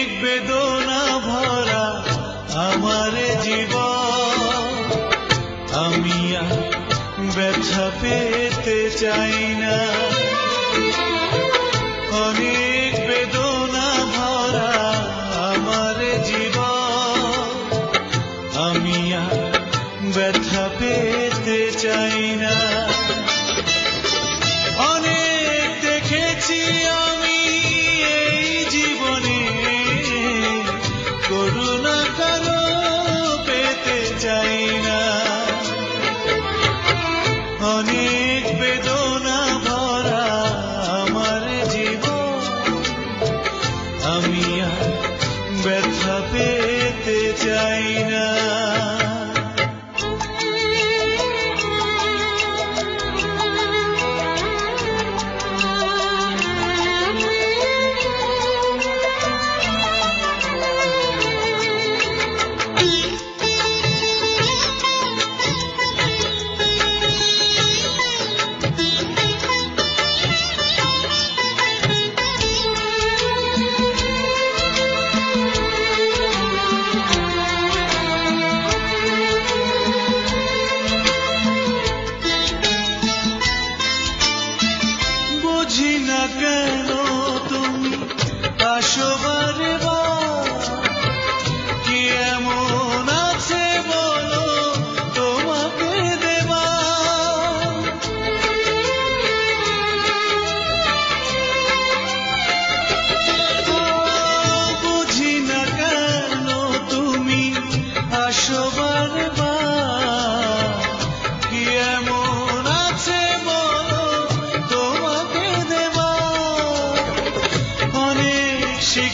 অনেক বেদনা ভরা আমার জীবন। আমি ব্যথা পেতে চাই না। অনেক বেদনা ভরা আমার জীবন। আমি ব্যথা পেতে চাই না। অনেক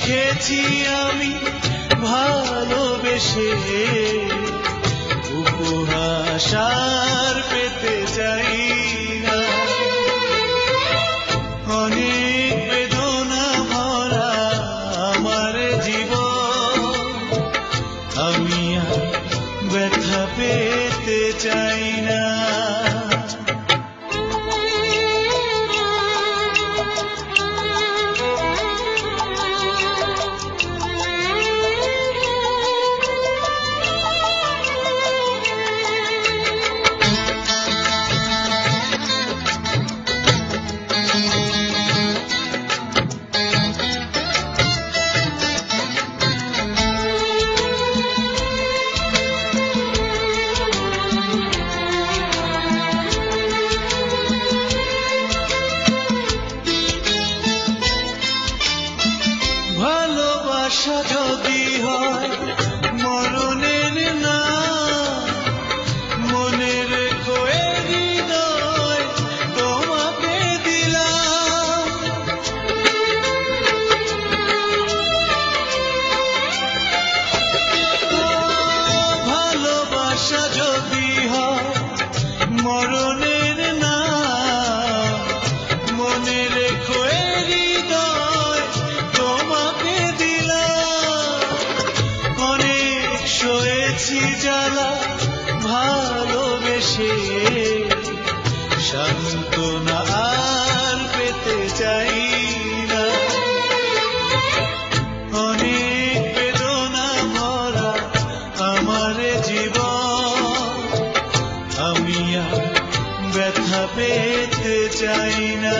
শিখেছি আমি ভালোবেসে উপহাস সয়েছি জ্বালা ভালোবেসে সান্ত্বনা আর পেতে চাই না। অনেক বেদনা ভরা আমার জীবন, আমি আর ব্যথা পেতে চাই না।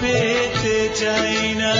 পেতে চাই না।